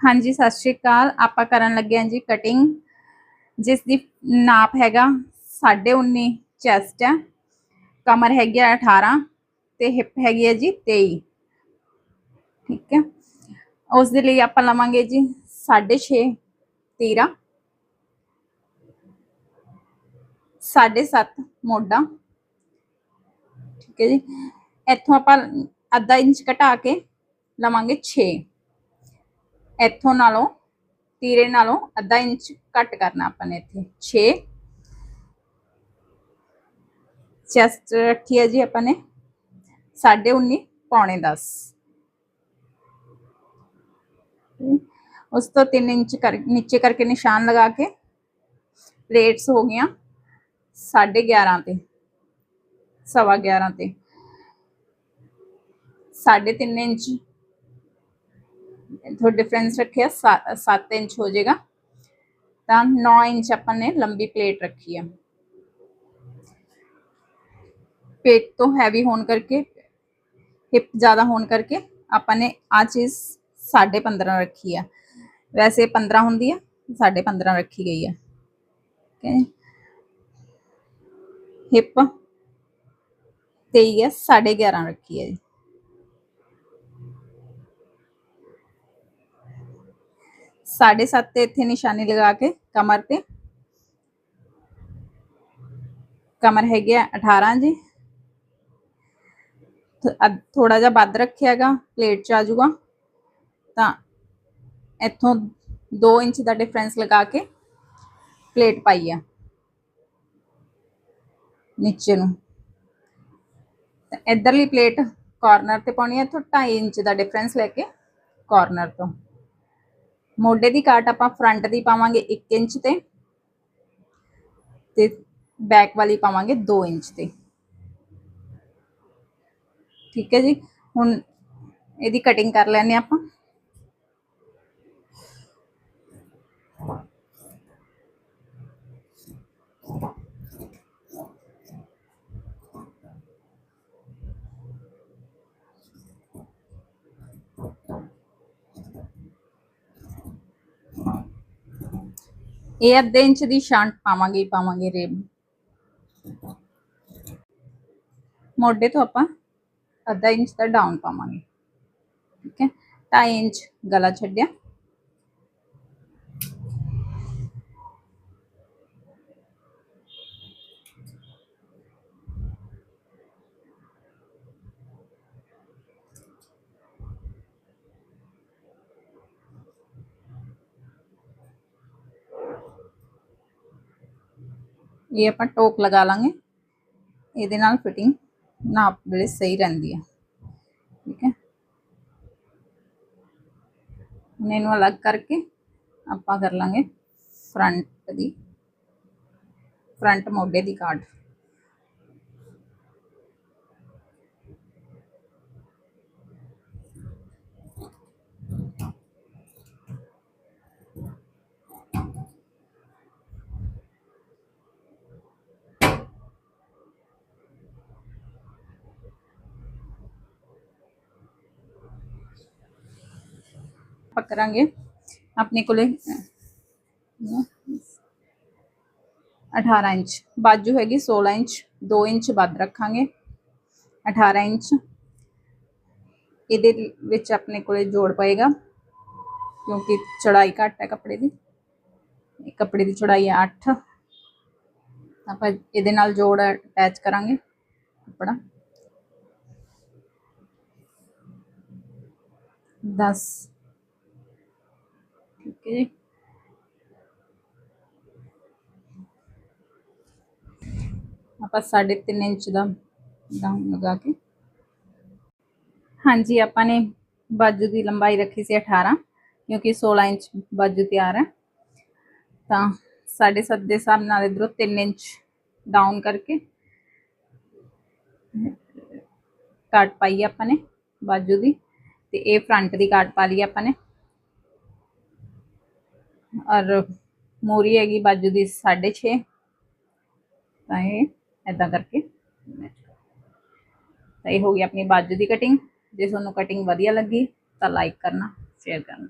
ਹਾਂਜੀ ਸਤਿ ਸ਼੍ਰੀ ਅਕਾਲ ਆਪਾਂ ਕਰਨ ਲੱਗੇ ਹਾਂ ਜੀ ਕਟਿੰਗ ਜਿਸ ਦੀ ਨਾਪ ਹੈਗਾ 19.5 ਚੈਸਟ ਹੈ ਕਮਰ ਹੈਗੀ ਆ 18 ਤੇ ਹਿਪ ਹੈਗੀ ਹੈ ਜੀ 23 ਠੀਕ ਹੈ ਉਸ ਦੇ ਲਈ ਆਪਾਂ ਲਵਾਂਗੇ ਜੀ 6.5 ਤੀਰਾ 7.5 ਮੋਢਾ ਠੀਕ ਹੈ ਜੀ ਇੱਥੋਂ ਆਪਾਂ ਅੱਧਾ ਇੰਚ ਘਟਾ ਕੇ ਲਵਾਂਗੇ 6 ਇੱਥੋਂ ਨਾਲੋਂ ਤੀਰੇ ਨਾਲੋਂ ਅੱਧਾ ਇੰਚ ਘੱਟ ਕਰਨਾ ਆਪਾਂ ਨੇ ਇੱਥੇ 6 ਚੈਸਟ ਰੱਖੀ ਹੈ ਜੀ ਆਪਾਂ ਨੇ 19.5 ਪੌਣੇ 10 ਉਸ ਤੋਂ 3 ਇੰਚ ਕਰ ਨੀਚੇ ਕਰਕੇ ਨਿਸ਼ਾਨ ਲਗਾ ਕੇ ਪਲੇਟਸ ਹੋ ਗਈਆਂ 11.5 ਤੇ ਸਵਾ 11 ਤੇ 3.5 ਇੰਚ थोड़ा डिफरेंस रखे सा, सात इंच हो जाएगा। तो नौ इंच अपन ने लंबी प्लेट रखी है। पेट तो हैवी होने करके हिप ज़्यादा होने करके अपन ने आ चीज़ साढ़े पंद्रह रखी है। वैसे पंद्रह होंगी है साढ़े पंद्रह रखी गई है। हिप तेई है साढ़े ग्यारह रखी है। जी साढ़े सत्त इतने निशानी लगा के कमर पे कमर हैगी अठारह जी ਥੋੜਾ ਜਿਹਾ ਵੱਧ ਰੱਖਿਆਗਾ ਪਲੇਟ ਚ ਆ ਜਾਊਗਾ ਤਾਂ ਇੱਥੋਂ 2 ਇੰਚ ਦਾ ਡਿਫਰੈਂਸ ਲਗਾ ਕੇ ਪਲੇਟ ਪਾਈ ਆ ਨੀਚੇ ਨੂੰ ਤਾਂ ਇਧਰਲੀ ਪਲੇਟ ਕਾਰਨਰ ਤੇ ਪਾਉਣੀ ਹੈ ਇੱਥੋਂ 2.5 ਇੰਚ ਦਾ ਡਿਫਰੈਂਸ ਲੈ ਕੇ ਕਾਰਨਰ ਤੋਂ ਮੋਢੇ ਦੀ ਕਾਟ ਆਪਾਂ ਫਰੰਟ ਦੀ ਪਾਵਾਂਗੇ 1 ਇੰਚ ਤੇ ਤੇ ਬੈਕ ਵਾਲੀ ਪਾਵਾਂਗੇ 2 ਇੰਚ ਤੇ। ਠੀਕ ਹੈ ਜੀ? ਹੁਣ ਇਹਦੀ ਕਟਿੰਗ ਕਰ ਲੈਣੇ ਆਪਾਂ। ਇਹ ਅੱਧੇ ਇੰਚ ਦੀ ਸ਼ਾਂਟ ਪਾਵਾਂਗੇ ਪਾਵਾਂਗੇ ਰੇਬ ਮੋਢੇ ਤੋਂ ਆਪਾਂ ਅੱਧਾ ਇੰਚ ਦਾ ਡਾਊਨ ਪਾਵਾਂਗੇ। ਠੀਕ ਹੈ? 2 ਇੰਚ ਗਲਾ ਛੱਡਿਆ। ਇਹ ਆਪਾਂ ਟੋਕ ਲਗਾ ਲਾਂਗੇ। ਇਹਦੇ ਨਾਲ ਫਿਟਿੰਗ ਨਾਪ ਵੇਲੇ ਸਹੀ ਰਹਿੰਦੀ ਹੈ ਠੀਕ ਹੈ। ਹੁਣ ਇਹਨੂੰ ਅਲੱਗ ਕਰਕੇ ਆਪਾਂ ਕਰ ਲਾਂਗੇ ਫਰੰਟ ਦੀ ਫਰੰਟ ਮੋਢੇ ਦੀ ਕਾਟ ਕਰਾਂਗੇ ਆਪਣੇ ਕੋਲੇ 18 ਇੰਚ ਬਾਜੂ ਹੈਗੀ 16 ਇੰਚ 2 ਇੰਚ ਵੱਧ ਰੱਖਾਂਗੇ 18 ਇੰਚ ਇਹਦੇ ਵਿੱਚ ਆਪਣੇ ਕੋਲੇ ਜੋੜ ਪਏਗਾ ਕਿਉਂਕਿ ਚੜਾਈ ਘੱਟ ਹੈ ਕੱਪੜੇ ਦੀ ਕੱਪੜੇ ਦੀ ਚੜਾਈ ਹੈ 8 ਆਪਾਂ ਇਹਦੇ ਨਾਲ ਜੋੜ ਅਟੈਚ ਕਰਾਂਗੇ ਕੱਪੜਾ 10 ਠੀਕ ਹੈ ਜੀ ਆਪਾਂ 3.5 ਇੰਚ ਦਾ ਡਾਊਨ ਲਗਾ ਕੇ ਹਾਂਜੀ ਆਪਾਂ ਨੇ ਬਾਜੂ ਦੀ ਲੰਬਾਈ ਰੱਖੀ ਸੀ 18 ਕਿਉਂਕਿ 16 ਇੰਚ ਬਾਜੂ ਤਿਆਰ ਹੈ ਤਾਂ 7.5 ਦੇ ਹਿਸਾਬ ਨਾਲ ਇਧਰੋਂ 3 ਇੰਚ ਡਾਊਨ ਕਰਕੇ ਕਾਟ ਪਾਈ ਆਪਾਂ ਨੇ ਬਾਜੂ ਦੀ ਤੇ ਇਹ ਫਰੰਟ ਦੀ ਕਾਟ ਪਾ ਲਈ ਆਪਾਂ ਨੇ ਔਰ ਮੋਰੀ ਹੈਗੀ ਬਾਜੂ ਦੀ 6.5 ਤਾਂ ਇਹ ਐਦਾਂ ਕਰਕੇ ਤਾਂ ਇਹ ਹੋ ਗਈ ਆਪਣੀ ਬਾਜੂ ਦੀ ਕਟਿੰਗ ਜੇ ਤੁਹਾਨੂੰ ਕਟਿੰਗ ਵਧੀਆ ਲੱਗੀ ਤਾਂ ਲਾਈਕ ਕਰਨਾ ਸ਼ੇਅਰ ਕਰਨਾ